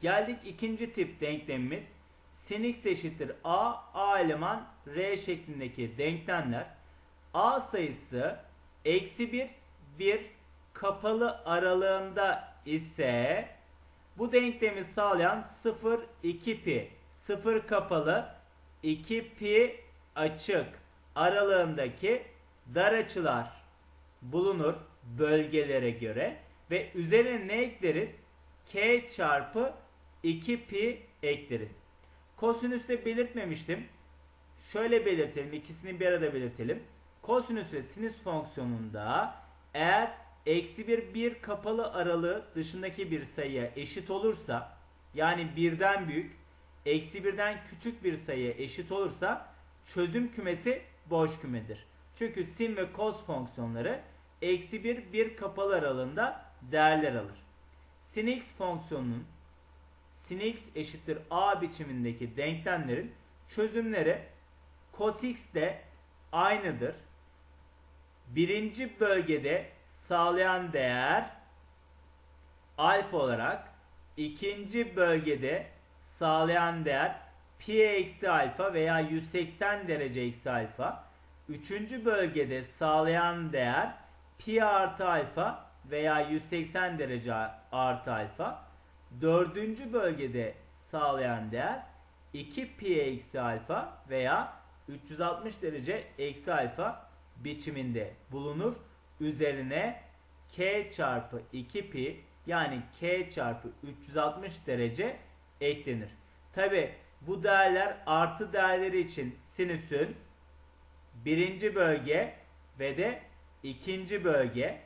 Geldik ikinci tip denklemimiz. sin x eşittir a, a eleman r şeklindeki denklemler. a sayısı eksi 1, 1 kapalı aralığında ise bu denklemi sağlayan 0, 2 pi, 0 kapalı, 2 pi açık aralığındaki dar açılar bulunur bölgelere göre ve üzerine ne ekleriz? k çarpı 2 pi ekleriz. Kosinüste belirtmemiştim. Şöyle belirtelim. ikisini bir arada belirtelim. Kosinüs ve sinüs fonksiyonunda eğer eksi bir bir kapalı aralığı dışındaki bir sayıya eşit olursa yani birden büyük eksi birden küçük bir sayıya eşit olursa çözüm kümesi boş kümedir. Çünkü sin ve cos fonksiyonları eksi bir bir kapalı aralığında değerler alır. Sin x fonksiyonunun sin x eşittir a biçimindeki denklemlerin çözümleri cos x de aynıdır. Birinci bölgede sağlayan değer alfa olarak ikinci bölgede sağlayan değer pi eksi alfa veya 180 derece eksi alfa. Üçüncü bölgede sağlayan değer pi artı alfa veya 180 derece artı alfa. Dördüncü bölgede sağlayan değer 2 pi eksi alfa veya 360 derece eksi alfa biçiminde bulunur. Üzerine k çarpı 2 pi yani k çarpı 360 derece eklenir. Tabi bu değerler artı değerleri için sinüsün birinci bölge ve de ikinci bölge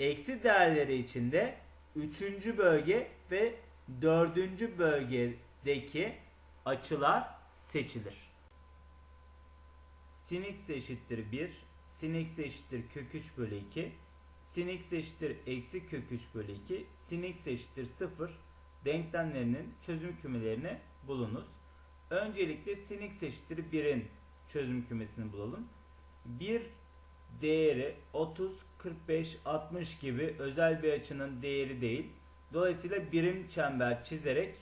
eksi değerleri için de üçüncü bölge ve dördüncü bölgedeki açılar seçilir. Sin x eşittir 1, sin x eşittir kök 3 bölü 2, sin x eşittir eksi kök 3 bölü 2, sin x eşittir 0 denklemlerinin çözüm kümelerini bulunuz. Öncelikle sin x eşittir 1'in çözüm kümesini bulalım. 1 değeri 30, 45, 60 gibi özel bir açının değeri değil. Dolayısıyla birim çember çizerek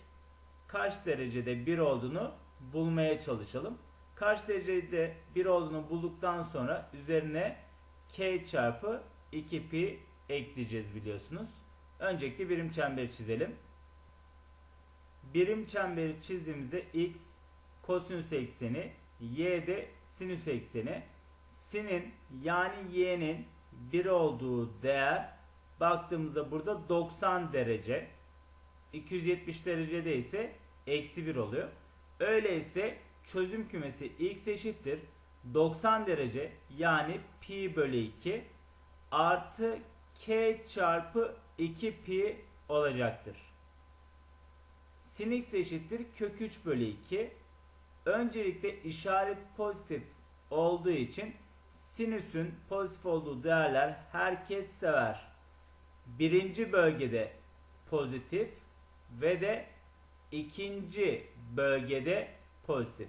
kaç derecede 1 olduğunu bulmaya çalışalım. Kaç derecede 1 olduğunu bulduktan sonra üzerine k çarpı 2 pi ekleyeceğiz biliyorsunuz. Öncelikle birim çemberi çizelim. Birim çemberi çizdiğimizde x kosinüs ekseni, y de sinüs ekseni. Sin'in yani y'nin 1 olduğu değer baktığımızda burada 90 derece. 270 derecede ise eksi 1 oluyor. Öyleyse çözüm kümesi x eşittir 90 derece yani pi bölü 2 artı k çarpı 2 pi olacaktır. Sin x eşittir kök 3 bölü 2. Öncelikle işaret pozitif olduğu için sinüsün pozitif olduğu değerler herkes sever. Birinci bölgede pozitif ve de ikinci bölgede pozitif.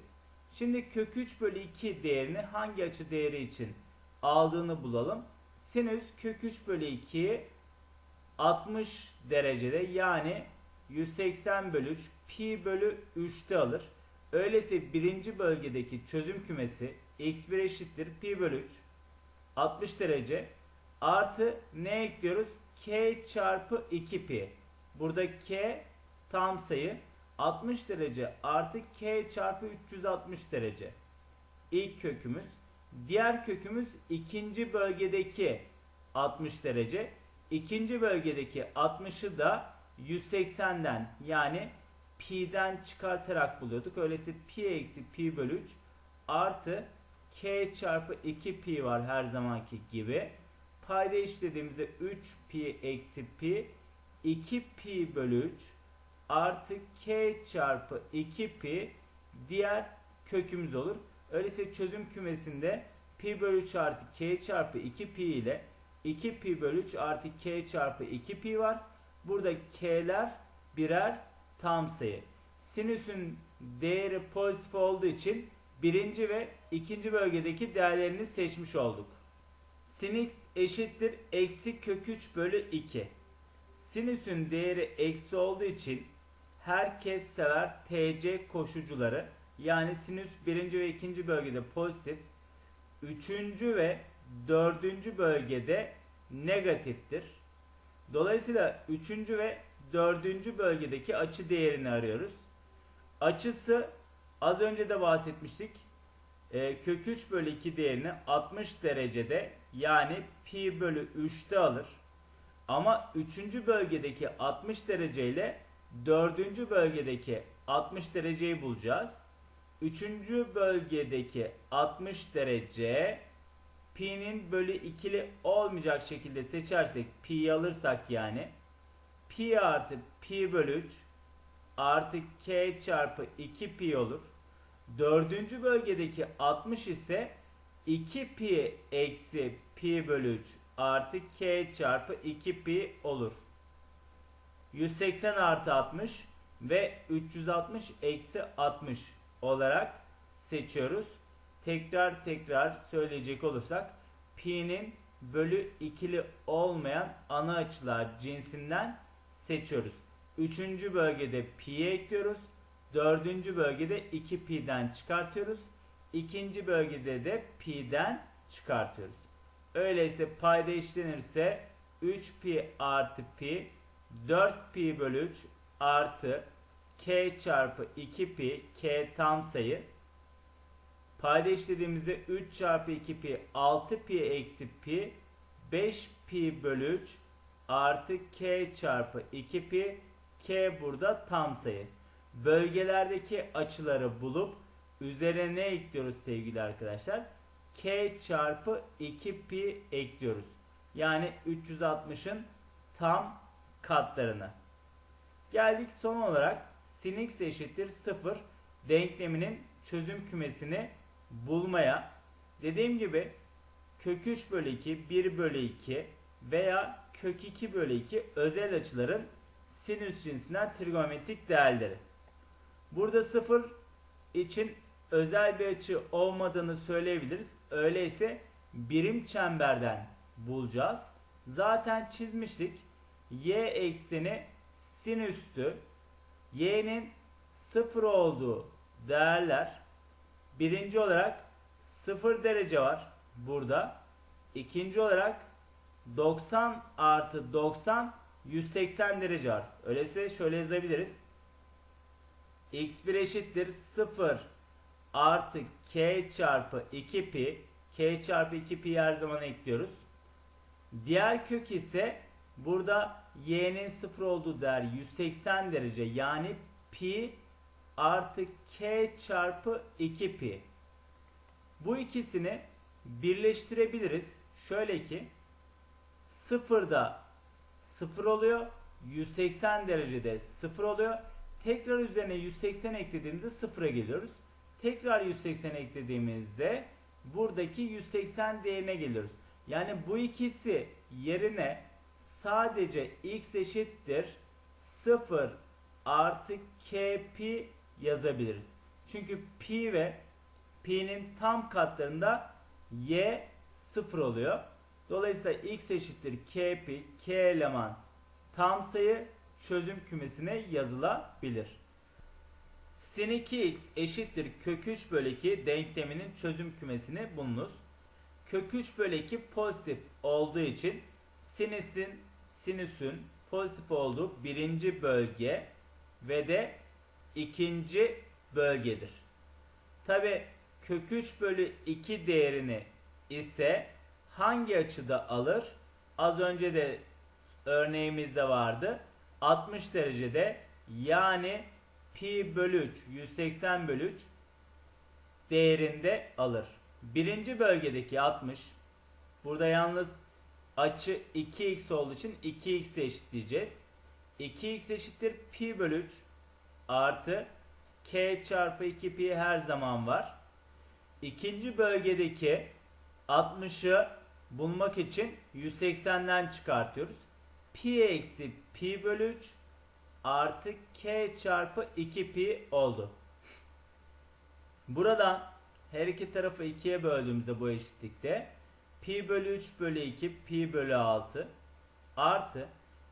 Şimdi kök 3 bölü 2 değerini hangi açı değeri için aldığını bulalım. Sinüs kök 3 bölü 2'yi 60 derecede yani 180 bölü 3 pi bölü 3'te alır. Öyleyse birinci bölgedeki çözüm kümesi x1 eşittir pi bölü 3 60 derece artı ne ekliyoruz? k çarpı 2 pi. Burada k tam sayı 60 derece artı k çarpı 360 derece. İlk kökümüz. Diğer kökümüz ikinci bölgedeki 60 derece. İkinci bölgedeki 60'ı da 180'den yani pi'den çıkartarak buluyorduk. Öyleyse pi eksi pi bölü 3 artı k çarpı 2 pi var her zamanki gibi. Payda işlediğimizde 3 pi eksi pi 2 pi bölü 3 artı k çarpı 2 pi diğer kökümüz olur. Öyleyse çözüm kümesinde pi bölü 3 artı k çarpı 2 pi ile 2 pi bölü 3 artı k çarpı 2 pi var. Burada k'ler birer tam sayı. Sinüsün değeri pozitif olduğu için birinci ve ikinci bölgedeki değerlerini seçmiş olduk. Sin x eşittir eksi kök 3 bölü 2. Sinüsün değeri eksi olduğu için herkes sever TC koşucuları yani sinüs birinci ve ikinci bölgede pozitif, üçüncü ve dördüncü bölgede negatiftir. Dolayısıyla üçüncü ve dördüncü bölgedeki açı değerini arıyoruz. Açısı az önce de bahsetmiştik. Ee, kök 3 bölü 2 değerini 60 derecede yani pi bölü 3'te alır. Ama 3. bölgedeki 60 derece ile 4. bölgedeki 60 dereceyi bulacağız. 3. bölgedeki 60 derece pi'nin bölü ikili olmayacak şekilde seçersek pi alırsak yani pi artı pi bölü 3 artı k çarpı 2 pi olur. Dördüncü bölgedeki 60 ise 2 pi eksi pi bölü 3 artı k çarpı 2 pi olur. 180 artı 60 ve 360 eksi 60 olarak seçiyoruz. Tekrar tekrar söyleyecek olursak pi'nin bölü ikili olmayan ana açılar cinsinden seçiyoruz. Üçüncü bölgede pi'ye ekliyoruz. Dördüncü bölgede 2 pi'den çıkartıyoruz. İkinci bölgede de pi'den çıkartıyoruz. Öyleyse payda işlenirse 3 pi artı pi 4 pi bölü 3 artı k çarpı 2 pi k tam sayı payda işlediğimizde 3 çarpı 2 pi 6 pi eksi pi 5 pi bölü 3 artı k çarpı 2 pi k burada tam sayı. Bölgelerdeki açıları bulup üzerine ne ekliyoruz sevgili arkadaşlar? k çarpı 2 pi ekliyoruz. Yani 360'ın tam katlarını. Geldik son olarak sin x eşittir 0 denkleminin çözüm kümesini bulmaya. Dediğim gibi kök 3 bölü 2, 1 bölü 2 veya kök 2 bölü 2 özel açıların sinüs cinsinden trigonometrik değerleri. Burada 0 için özel bir açı olmadığını söyleyebiliriz. Öyleyse birim çemberden bulacağız. Zaten çizmiştik. Y ekseni sinüstü. Y'nin 0 olduğu değerler birinci olarak 0 derece var burada. İkinci olarak 90 artı 90 180 derece var. Öyleyse şöyle yazabiliriz. X1 eşittir 0 artı k çarpı 2 pi k çarpı 2 pi her zaman ekliyoruz. Diğer kök ise burada y'nin 0 olduğu değer 180 derece yani pi artı k çarpı 2 pi. Bu ikisini birleştirebiliriz. Şöyle ki 0'da 0 oluyor. 180 derecede 0 oluyor. Tekrar üzerine 180 eklediğimizde 0'a geliyoruz. Tekrar 180 eklediğimizde buradaki 180 değerine geliyoruz. Yani bu ikisi yerine sadece x eşittir 0 artı k pi yazabiliriz. Çünkü pi ve pi'nin tam katlarında y 0 oluyor. Dolayısıyla x eşittir k pi k eleman tam sayı çözüm kümesine yazılabilir. Sin 2x eşittir kök 3 bölü 2 denkleminin çözüm kümesini bulunuz. Kök 3 bölü 2 pozitif olduğu için sinüsün, sinüsün pozitif olduğu birinci bölge ve de ikinci bölgedir. Tabi kök 3 bölü 2 değerini ise hangi açıda alır? Az önce de örneğimizde vardı. 60 derecede yani pi bölü 3 180 bölü 3 değerinde alır. Birinci bölgedeki 60 burada yalnız açı 2x olduğu için 2x eşitleyeceğiz. 2x eşittir pi bölü 3 artı k çarpı 2 pi her zaman var. İkinci bölgedeki 60'ı bulmak için 180'den çıkartıyoruz. Pi eksi pi bölü 3 artı k çarpı 2 pi oldu. Buradan her iki tarafı 2'ye böldüğümüzde bu eşitlikte pi bölü 3 bölü 2 pi bölü 6 artı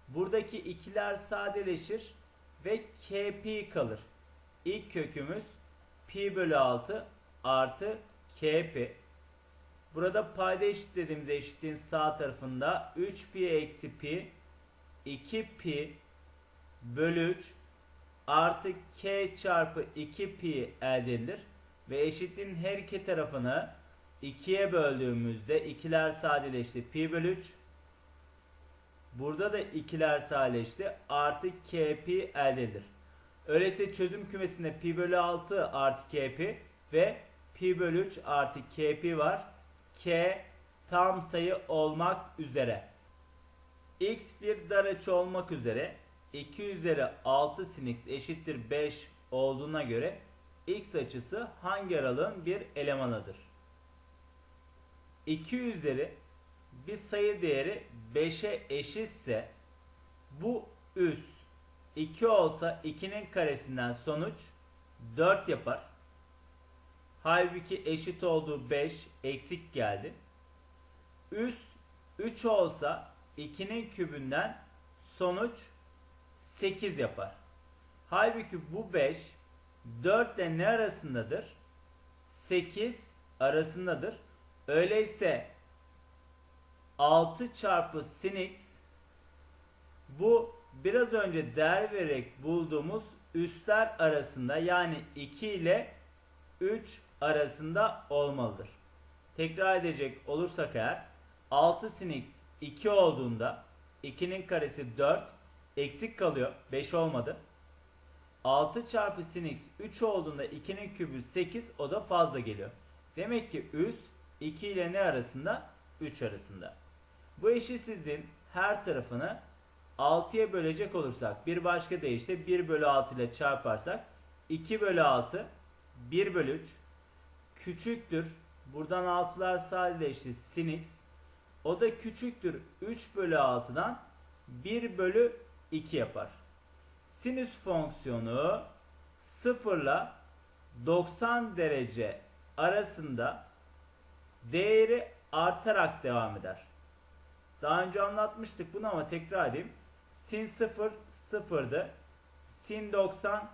buradaki ikiler sadeleşir ve kp kalır. İlk kökümüz pi bölü 6 artı kp. Burada payda eşitlediğimizde eşitliğin sağ tarafında 3 pi eksi pi 2 pi bölü 3 artı k çarpı 2 pi elde edilir. Ve eşitliğin her iki tarafını 2'ye böldüğümüzde ikiler sadeleşti. Pi bölü 3 Burada da ikiler sadeleşti. Artı kp elde edilir. Öyleyse çözüm kümesinde pi bölü 6 artı kp ve pi bölü 3 artı kp var. k tam sayı olmak üzere. X bir dar olmak üzere 2 üzeri 6 sin x eşittir 5 olduğuna göre x açısı hangi aralığın bir elemanıdır? 2 üzeri bir sayı değeri 5'e eşitse bu üs 2 olsa 2'nin karesinden sonuç 4 yapar. Halbuki eşit olduğu 5 eksik geldi. Üs 3 olsa 2'nin kübünden sonuç 8 yapar. Halbuki bu 5 4 ile ne arasındadır? 8 arasındadır. Öyleyse 6 çarpı sin x bu biraz önce değer vererek bulduğumuz üstler arasında yani 2 ile 3 arasında olmalıdır. Tekrar edecek olursak eğer 6 sin x 2 olduğunda 2'nin karesi 4 eksik kalıyor 5 olmadı. 6 çarpı sin x 3 olduğunda 2'nin kübü 8 o da fazla geliyor. Demek ki üst 2 ile ne arasında? 3 arasında. Bu eşitsizliğin her tarafını 6'ya bölecek olursak bir başka deyişle 1 bölü 6 ile çarparsak 2 bölü 6 1 bölü 3 küçüktür. Buradan 6'lar sadeleşti sin x. O da küçüktür 3 bölü 6'dan 1 bölü 2 yapar. Sinüs fonksiyonu 0 ile 90 derece arasında değeri artarak devam eder. Daha önce anlatmıştık bunu ama tekrar edeyim. Sin 0 sıfırdı. Sin 90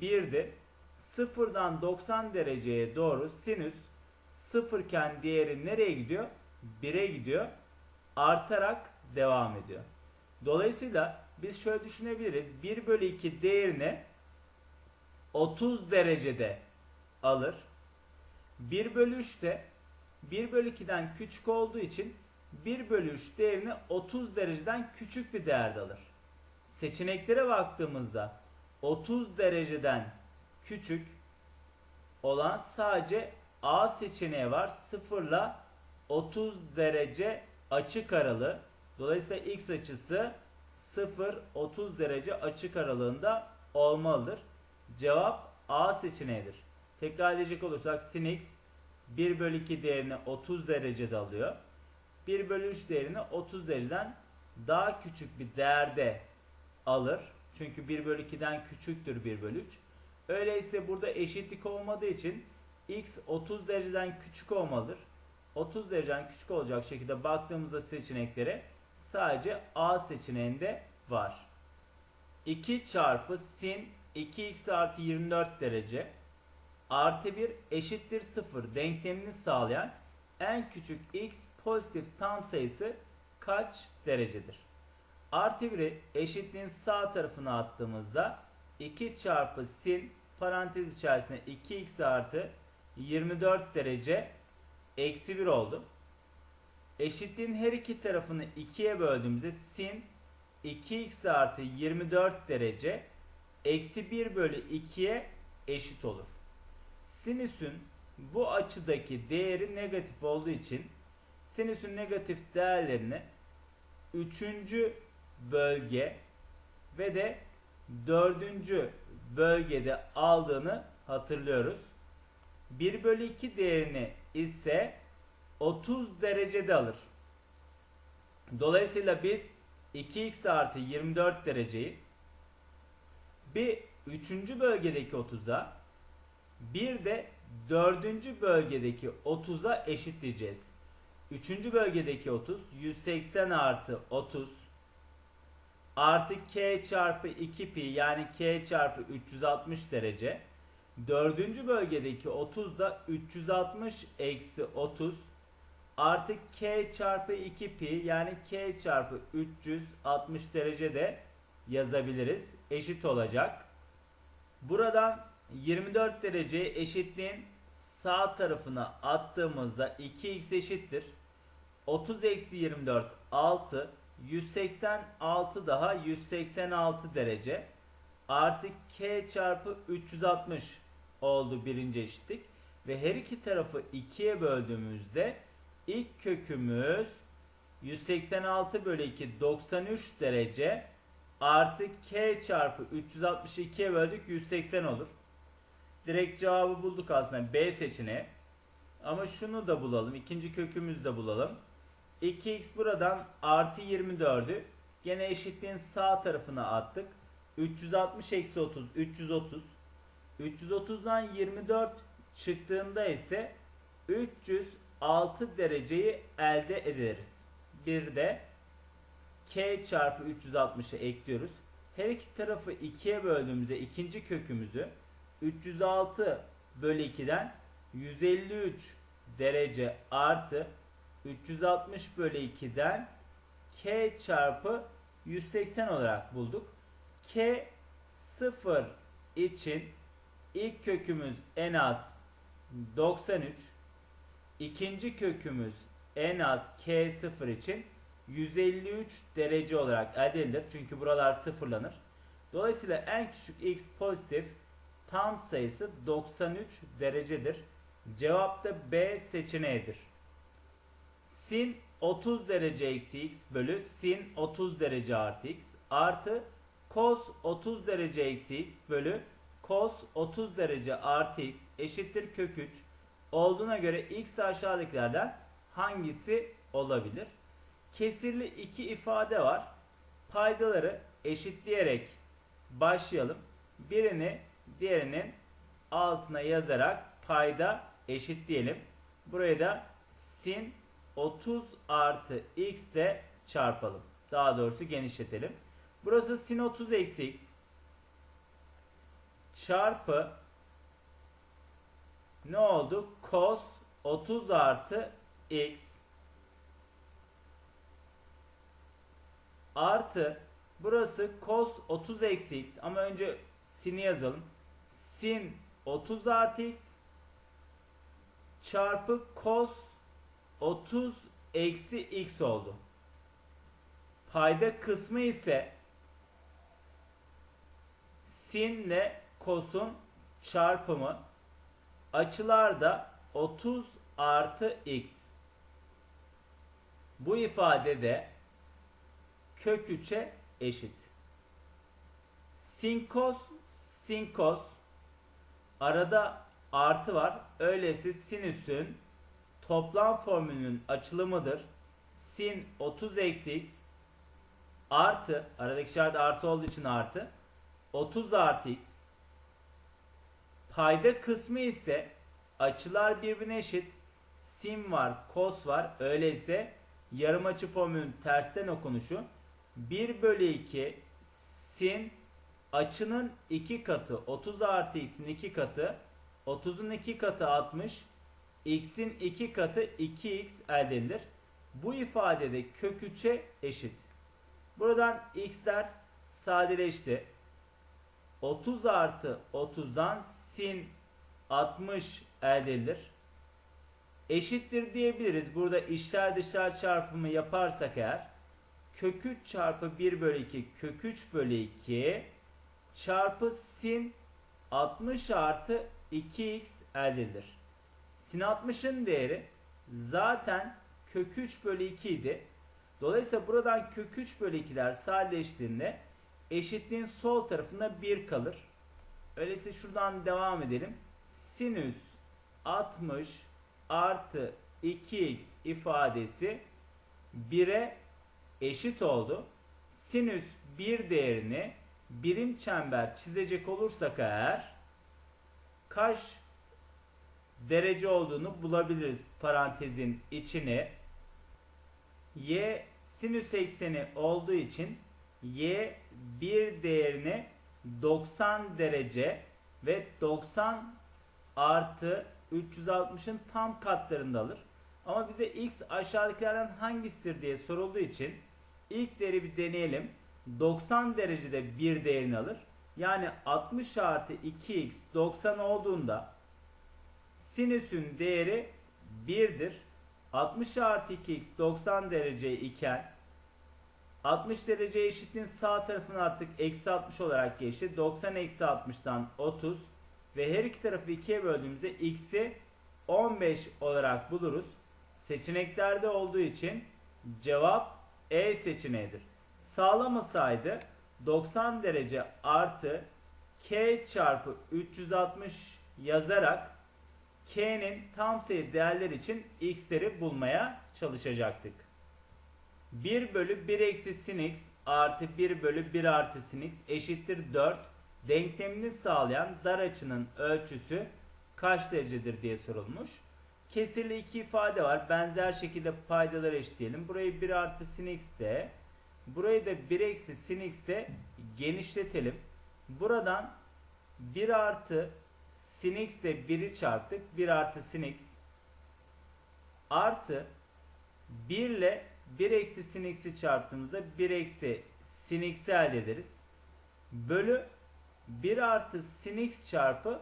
1'di. Sıfırdan 90 dereceye doğru sinüs sıfırken değeri nereye gidiyor? 1'e gidiyor. Artarak devam ediyor. Dolayısıyla biz şöyle düşünebiliriz. 1 bölü 2 değerini 30 derecede alır. 1 bölü 3 de 1 bölü 2'den küçük olduğu için 1 bölü 3 değerini 30 dereceden küçük bir değerde alır. Seçeneklere baktığımızda 30 dereceden küçük olan sadece A seçeneği var. 0 ile 30 derece açık aralığı. Dolayısıyla x açısı 0-30 derece açık aralığında olmalıdır. Cevap A seçeneğidir. Tekrar edecek olursak sin x 1 bölü 2 değerini 30 derecede alıyor. 1 bölü 3 değerini 30 dereceden daha küçük bir değerde alır. Çünkü 1 bölü 2'den küçüktür 1 bölü 3. Öyleyse burada eşitlik olmadığı için x 30 dereceden küçük olmalıdır. 30 dereceden küçük olacak şekilde baktığımızda seçeneklere sadece A seçeneğinde var. 2 çarpı sin 2x artı 24 derece artı 1 eşittir 0 denklemini sağlayan en küçük x pozitif tam sayısı kaç derecedir? Artı 1'i eşitliğin sağ tarafına attığımızda 2 çarpı sin parantez içerisinde 2x artı 24 derece eksi 1 oldu. Eşitliğin her iki tarafını 2'ye böldüğümüzde sin 2x artı 24 derece eksi 1 bölü 2'ye eşit olur. Sinüsün bu açıdaki değeri negatif olduğu için sinüsün negatif değerlerini 3. bölge ve de 4. bölgede aldığını hatırlıyoruz. 1 bölü 2 değerini ise 30 derecede alır. Dolayısıyla biz 2x artı 24 dereceyi bir 3. bölgedeki 30'a bir de 4. bölgedeki 30'a eşitleyeceğiz. 3. bölgedeki 30 180 artı 30 artı k çarpı 2 pi yani k çarpı 360 derece. Dördüncü bölgedeki 30 da 360 eksi 30 artı k çarpı 2 pi yani k çarpı 360 derece de yazabiliriz. Eşit olacak. Buradan 24 dereceyi eşitliğin sağ tarafına attığımızda 2x eşittir. 30 eksi 24 6 186 daha 186 derece artı k çarpı 360 oldu birinci eşitlik ve her iki tarafı ikiye böldüğümüzde ilk kökümüz 186 bölü 2 93 derece artı k çarpı 362'ye böldük 180 olur. Direkt cevabı bulduk aslında B seçeneği. Ama şunu da bulalım. ikinci kökümüzü de bulalım. 2x buradan artı 24'ü gene eşitliğin sağ tarafına attık. 360 eksi 30 330. 330'dan 24 çıktığında ise 306 dereceyi elde ederiz. Bir de k çarpı 360'ı ekliyoruz. Her iki tarafı ikiye böldüğümüzde ikinci kökümüzü 306 bölü 2'den 153 derece artı 360 bölü 2'den k çarpı 180 olarak bulduk. k 0 için ilk kökümüz en az 93 ikinci kökümüz en az k0 için 153 derece olarak elde edilir. Çünkü buralar sıfırlanır. Dolayısıyla en küçük x pozitif tam sayısı 93 derecedir. Cevap da B seçeneğidir. Sin 30 derece eksi x bölü sin 30 derece artı x artı cos 30 derece eksi x bölü cos 30 derece artı x eşittir kök 3 olduğuna göre x aşağıdakilerden hangisi olabilir? Kesirli iki ifade var. Paydaları eşitleyerek başlayalım. Birini diğerinin altına yazarak payda eşitleyelim. Buraya da sin 30 artı x de çarpalım. Daha doğrusu genişletelim. Burası sin 30 eksi x çarpı ne oldu? Cos 30 artı x artı burası cos 30 eksi x ama önce sin'i yazalım. Sin 30 artı x çarpı cos 30 eksi x oldu. Payda kısmı ise sin ile cos'un çarpımı açılarda 30 artı x. Bu ifade de kök 3'e eşit. Sin cos arada artı var. Öyleyse sinüsün toplam formülünün açılımıdır. Sin 30 eksi x artı aradaki işaret artı olduğu için artı 30 artı x payda kısmı ise açılar birbirine eşit sin var cos var öyleyse yarım açı formülünün tersten okunuşu 1 bölü 2 sin açının 2 katı 30 artı x'in 2 katı 30'un 2 katı 60 x'in 2 katı 2x elde edilir. Bu ifadede kök 3'e eşit. Buradan x'ler sadeleşti. 30 artı 30'dan sin 60 elde edilir. Eşittir diyebiliriz. Burada içler dışlar çarpımı yaparsak eğer kök 3 çarpı 1 bölü 2 kök 3 bölü 2 çarpı sin 60 artı 2x elde edilir. Sin 60'ın değeri zaten kök 3 bölü 2 idi. Dolayısıyla buradan kök 3 bölü 2'ler sadeleştiğinde eşitliğin sol tarafında 1 kalır. Öyleyse şuradan devam edelim. Sinüs 60 artı 2x ifadesi 1'e eşit oldu. Sinüs 1 değerini birim çember çizecek olursak eğer kaç derece olduğunu bulabiliriz parantezin içine. Y sinüs ekseni olduğu için y bir değerini 90 derece ve 90 artı 360'ın tam katlarında alır. Ama bize x aşağıdakilerden hangisidir diye sorulduğu için ilk değeri bir deneyelim. 90 derecede bir değerini alır. Yani 60 artı 2x 90 olduğunda sinüsün değeri 1'dir. 60 artı 2x 90 derece iken 60 derece eşitliğin sağ tarafını attık. Eksi 60 olarak geçti. 90 eksi 60'tan 30 ve her iki tarafı ikiye böldüğümüzde x'i 15 olarak buluruz. Seçeneklerde olduğu için cevap E seçeneğidir. Sağlamasaydı 90 derece artı k çarpı 360 yazarak k'nin tam sayı değerler için x'leri bulmaya çalışacaktık. 1 bölü 1 eksi sin x artı 1 bölü 1 artı sin x eşittir 4 denklemini sağlayan dar açının ölçüsü kaç derecedir diye sorulmuş. Kesirli iki ifade var. Benzer şekilde paydaları eşitleyelim. Burayı 1 artı sin x de burayı da 1 eksi sin x de genişletelim. Buradan 1 artı sin x ile 1'i çarptık. 1 artı sin x artı 1 ile 1 eksi sin x'i çarptığımızda 1 eksi sin x'i elde ederiz. Bölü 1 artı sin x çarpı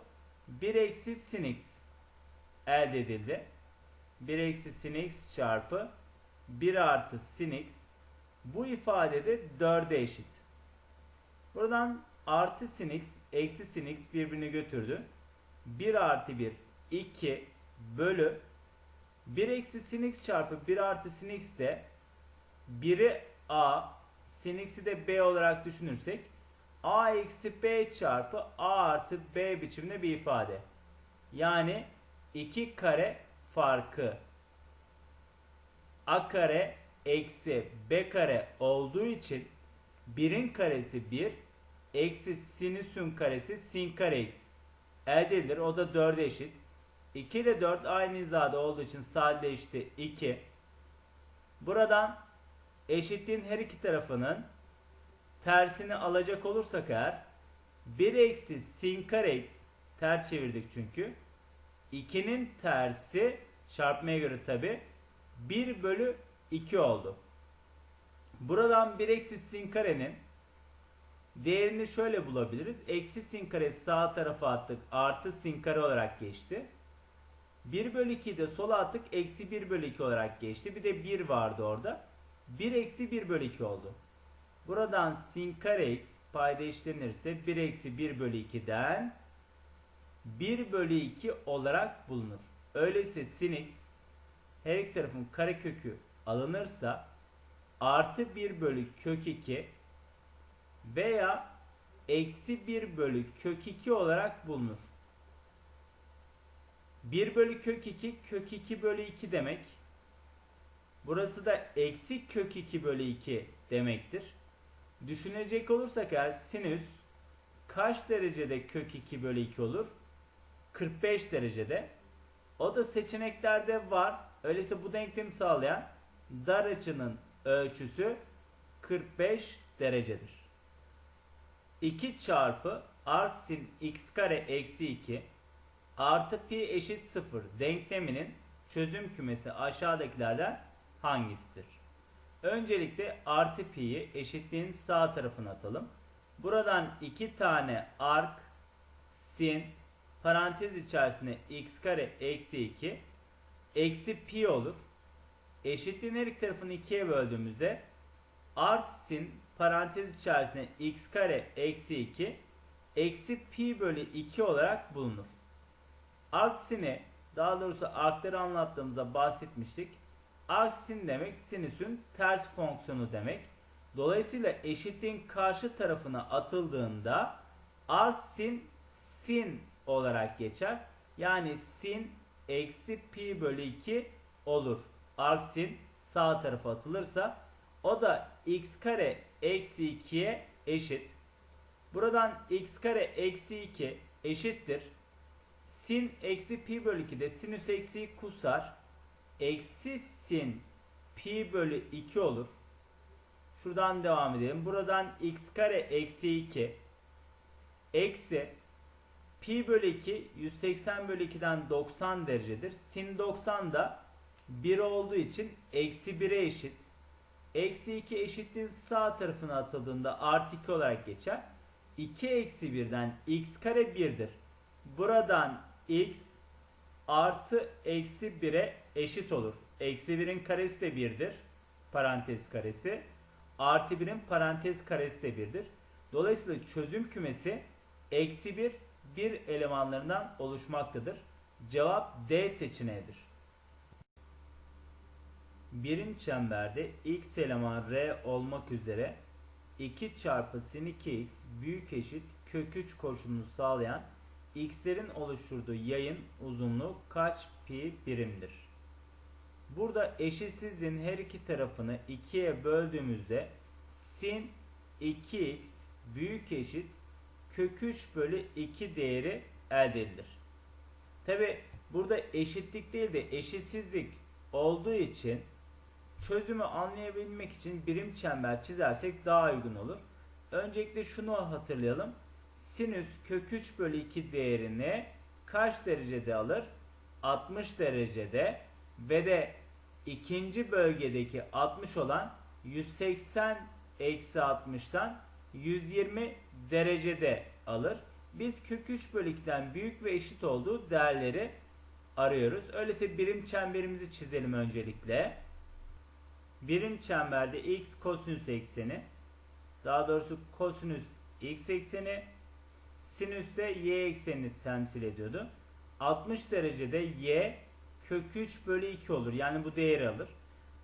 1 eksi sin x elde edildi. 1 eksi sin x çarpı 1 artı sin x bu ifadede 4'e eşit. Buradan artı sin x eksi sin x birbirini götürdü. 1 artı 1 2 bölü 1 eksi sin x çarpı 1 artı sin x de 1'i a sin x'i de b olarak düşünürsek a eksi b çarpı a artı b biçimde bir ifade. Yani 2 kare farkı a kare eksi b kare olduğu için 1'in karesi 1 eksi sinüsün karesi sin kare x elde edilir. O da 4'e eşit. 2 ile 4 aynı hizada olduğu için sadeleşti 2. Buradan eşitliğin her iki tarafının tersini alacak olursak eğer 1 eksi sin kare x ters çevirdik çünkü 2'nin tersi çarpmaya göre tabi 1 bölü 2 oldu. Buradan 1 eksi sin karenin değerini şöyle bulabiliriz. Eksi sin kare sağ tarafa attık. Artı sin kare olarak geçti. 1 bölü 2'yi de sola attık. Eksi 1 bölü 2 olarak geçti. Bir de 1 vardı orada. 1 eksi 1 bölü 2 oldu. Buradan sin kare x payda işlenirse 1 eksi 1 bölü 2'den 1 bölü 2 olarak bulunur. Öyleyse sin x her iki tarafın karekökü alınırsa artı 1 bölü kök 2 veya eksi 1 bölü kök 2 olarak bulunur. 1 bölü kök 2 kök 2 bölü 2 demek. Burası da eksi kök 2 bölü 2 demektir. Düşünecek olursak eğer sinüs kaç derecede kök 2 bölü 2 olur? 45 derecede. O da seçeneklerde var. Öyleyse bu denklemi sağlayan dar açının ölçüsü 45 derecedir. 2 çarpı arc sin x kare eksi 2 artı pi eşit 0 denkleminin çözüm kümesi aşağıdakilerden hangisidir? Öncelikle artı pi'yi eşitliğin sağ tarafına atalım. Buradan 2 tane arc sin parantez içerisinde x kare eksi 2 eksi pi olur. Eşitliğin her iki tarafını ikiye böldüğümüzde arc sin parantez içerisinde x kare eksi 2 eksi pi bölü 2 olarak bulunur. Aksini daha doğrusu arkları anlattığımızda bahsetmiştik. Aksin demek sinüsün ters fonksiyonu demek. Dolayısıyla eşitliğin karşı tarafına atıldığında arksin sin olarak geçer. Yani sin eksi pi bölü 2 olur. Arksin sağ tarafa atılırsa o da x kare eksi 2'ye eşit. Buradan x kare eksi 2 eşittir. Sin eksi pi bölü 2 de sinüs eksi kusar. Eksi sin pi bölü 2 olur. Şuradan devam edelim. Buradan x kare eksi 2 eksi pi bölü 2 180 bölü 2'den 90 derecedir. Sin 90 da 1 olduğu için eksi 1'e eşit. Eksi 2 eşitliğin sağ tarafına atıldığında artı 2 olarak geçer. 2 eksi 1'den x kare 1'dir. Buradan x artı eksi 1'e eşit olur. Eksi 1'in karesi de 1'dir. Parantez karesi. Artı 1'in parantez karesi de 1'dir. Dolayısıyla çözüm kümesi eksi 1 bir elemanlarından oluşmaktadır. Cevap D seçeneğidir. Birim çemberde x eleman r olmak üzere 2 çarpı sin 2x büyük eşit kök 3 koşulunu sağlayan x'lerin oluşturduğu yayın uzunluğu kaç pi birimdir? Burada eşitsizliğin her iki tarafını 2'ye böldüğümüzde sin 2x büyük eşit kök 3 bölü 2 değeri elde edilir. Tabi burada eşitlik değil de eşitsizlik olduğu için çözümü anlayabilmek için birim çember çizersek daha uygun olur. Öncelikle şunu hatırlayalım. Sinüs kök 3 bölü 2 değerini kaç derecede alır? 60 derecede ve de ikinci bölgedeki 60 olan 180 eksi 60'tan 120 derecede alır. Biz kök 3 bölü 2'den büyük ve eşit olduğu değerleri arıyoruz. Öyleyse birim çemberimizi çizelim öncelikle. Birim çemberde x kosinüs ekseni daha doğrusu kosinüs x ekseni sinüs de y eksenini temsil ediyordu. 60 derecede y kök 3 bölü 2 olur. Yani bu değeri alır.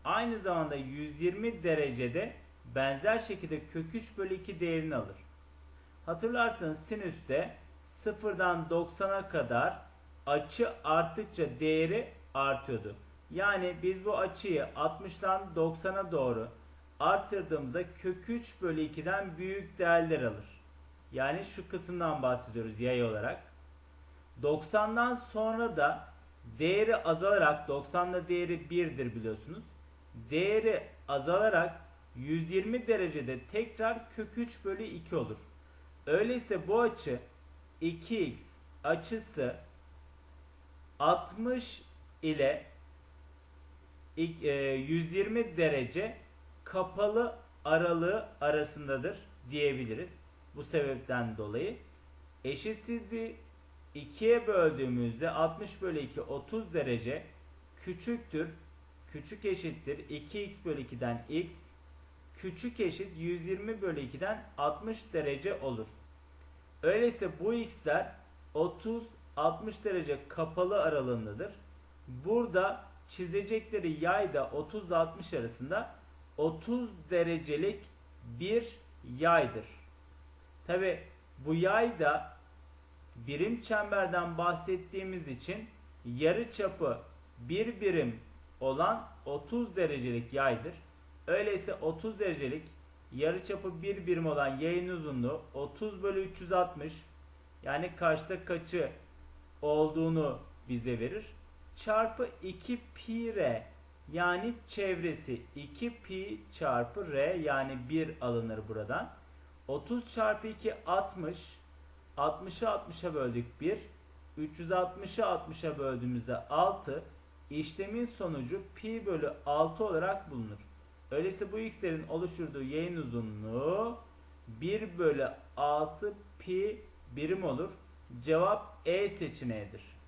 Aynı zamanda 120 derecede benzer şekilde kök 3 bölü 2 değerini alır. Hatırlarsanız sinüste 0'dan 90'a kadar açı arttıkça değeri artıyordu. Yani biz bu açıyı 60'dan 90'a doğru arttırdığımızda kök 3 bölü 2'den büyük değerler alır. Yani şu kısımdan bahsediyoruz yay olarak. 90'dan sonra da değeri azalarak 90'da değeri 1'dir biliyorsunuz. Değeri azalarak 120 derecede tekrar kök 3 bölü 2 olur. Öyleyse bu açı 2x açısı 60 ile 120 e, derece kapalı aralığı arasındadır diyebiliriz. Bu sebepten dolayı eşitsizliği 2'ye böldüğümüzde 60 bölü 2 30 derece küçüktür. Küçük eşittir 2x bölü 2'den x küçük eşit 120 bölü 2'den 60 derece olur. Öyleyse bu x'ler 30-60 derece kapalı aralığındadır. Burada çizecekleri yay da 30 60 arasında 30 derecelik bir yaydır. Tabi bu yay da birim çemberden bahsettiğimiz için yarı çapı bir birim olan 30 derecelik yaydır. Öyleyse 30 derecelik yarıçapı 1 birim olan yayın uzunluğu 30 bölü 360 yani kaçta kaçı olduğunu bize verir. Çarpı 2 pi r yani çevresi 2 pi çarpı r yani 1 alınır buradan. 30 çarpı 2 60 60'ı 60'a böldük 1 360'ı 60'a böldüğümüzde 6 işlemin sonucu pi bölü 6 olarak bulunur. Öyleyse bu x'lerin oluşturduğu yayın uzunluğu 1 bölü 6 pi birim olur. Cevap E seçeneğidir.